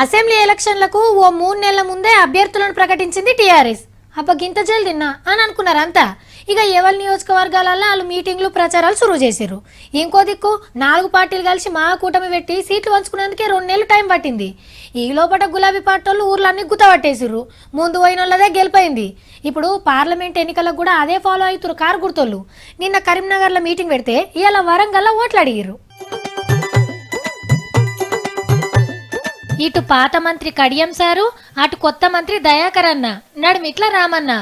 Assembly ఎలక్షన్లకు ఓ మూడు నెలల ముందే అభ్యర్థులను ప్రకటించింది టీఆర్ఎస్. అబ్బ జల్దిన్నా అని అనుకున్నారు అని అనుకున్నారంతా. ఇక ఎవరి నియోజకవర్గాలలో వాళ్ళు మీటింగ్లు ప్రచారాలు సురువు చేశారు ఇంకో దిక్కు నాలుగు పార్టీలు కలిసి మా కూటమి పెట్టి సీట్లు పంచుకునేందుకే రెండు నెలలు టైం పట్టింది. ఈ లోపల గులాబీ పార్టీలు ఊర్లన్నీ గుత్తపట్టేసిర్రు ముందు పోయిన వాళ్ళదే గెలిపోయింది. ఇప్పుడు పార్లమెంట్ ఎన్నికలకు కూడా అదే ఫాలో అవుతారు కారు గుర్తోళ్ళు నిన్న కరీంనగర్లో మీటింగ్ పెడితే ఇవాళ వరంగల్లో ఓట్లు అడిగిర్రు. ఇటు పాత మంత్రి కడియం సారు అటు కొత్త మంత్రి దయాకర్ అన్న నడుమిట్ల రామన్న.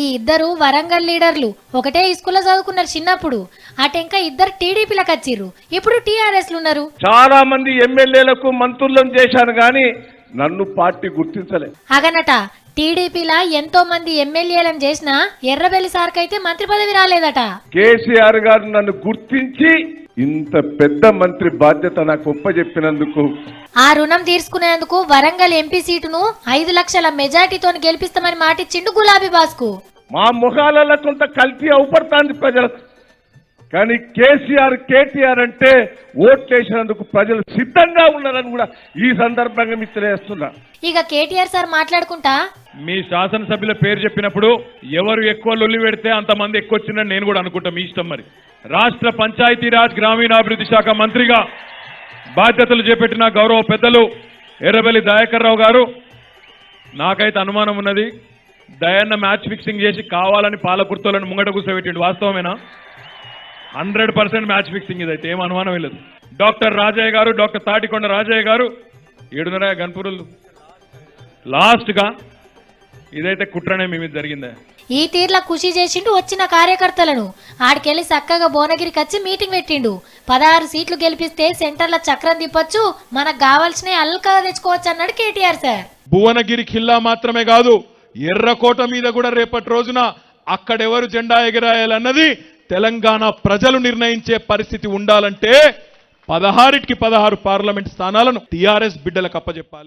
ఈ ఇద్దరు వరంగల్ లీడర్లు ఒకటే స్కూల్లో చదువుకున్నారు చిన్నప్పుడు. అటెంక ఇద్దరు టీడీపీలకు వచ్చిర్రు. ఇప్పుడు టీఆర్ఎస్లు ఉన్నారు. చాలా మంది ఎమ్మెల్యేలకు మంత్రులను చేశాను కానీ నన్ను పార్టీ గుర్తించలే. అగనట టీడీపీలా ఎంతో మంది ఎమ్మెల్యేలను చేసినా ఎర్రబెల్లి సార్కైతే మంత్రి పదవి రాలేదట. కేసీఆర్ గారు నన్ను గుర్తించి ఇంత పెద్ద మంత్రి బాధ్యత నాకు ఒప్పజెప్పినందుకు. ఆ రుణం తీర్చుకునేందుకు వరంగల్ ఎంపీ సీటును ఐదు లక్షల మెజార్టీతో గెలిపిస్తామని మాటిచ్చిండు గులాబీ బాస్కు. మా ముఖాలలో కొంత కల్తీ అవుపడుతుంది ప్రజలకు కానీ కేసీఆర్ కేటీఆర్ అంటే ఓట్లేసినందుకు ప్రజలు సిద్ధంగా ఉన్నారని కూడా ఈ సందర్భంగా మీకు తెలియజేస్తున్నా. ఇక కేటీఆర్ సార్ మాట్లాడుకుంటా? మీ శాసనసభ్యుల పేరు చెప్పినప్పుడు ఎవరు ఎక్కువ లొల్లి పెడితే అంతమంది ఎక్కువ వచ్చిందని నేను కూడా అనుకుంటా మీ ఇష్టం మరి. రాష్ట్ర పంచాయతీరాజ్ గ్రామీణాభివృద్ధి శాఖ మంత్రిగా బాధ్యతలు చేపట్టిన గౌరవ పెద్దలు ఎర్రబెల్లి దయాకర్ రావు గారు నాకైతే అనుమానం ఉన్నది దయన్న మ్యాచ్ ఫిక్సింగ్ చేసి కావాలని పాలకుర్తలను ముంగట కూర్చోబెట్టిండు వాస్తవమేనా? హండ్రెడ్ పర్సెంట్ మ్యాచ్ ఫిక్సింగ్ ఇదైతే ఏం అనుమానం లేదు. డాక్టర్ రాజయ్య గారు డాక్టర్ తాటికొండ రాజయ్య గారు ఏడున్నర గన్పురులు. లాస్ట్గా ఇదైతే కుట్రనే మీ మీద జరిగిందే. ఈ తీర్ల ఖుషి చేసిండు వచ్చిన కార్యకర్తలను. ఆడికెళ్ళి చక్కగా భువనగిరికి వచ్చి మీటింగ్ పెట్టిండు. పదహారు సీట్లు గెలిపిస్తే సెంటర్ల చక్రం తిప్పొచ్చు. మనకు కావాల్సిన అల్కగా తెచ్చుకోవచ్చు అన్నాడు కేటీఆర్ సార్. భువనగిరి ఖిల్లా మాత్రమే కాదు ఎర్రకోట మీద కూడా రేపటి రోజున అక్కడెవరు జెండా ఎగరాయాలన్నది తెలంగాణ ప్రజలు నిర్ణయించే పరిస్థితి ఉండాలంటే పదహారిటికి పదహారు పార్లమెంట్ స్థానాలను టీఆర్ఎస్ బిడ్డలకు అప్పచెప్పాలి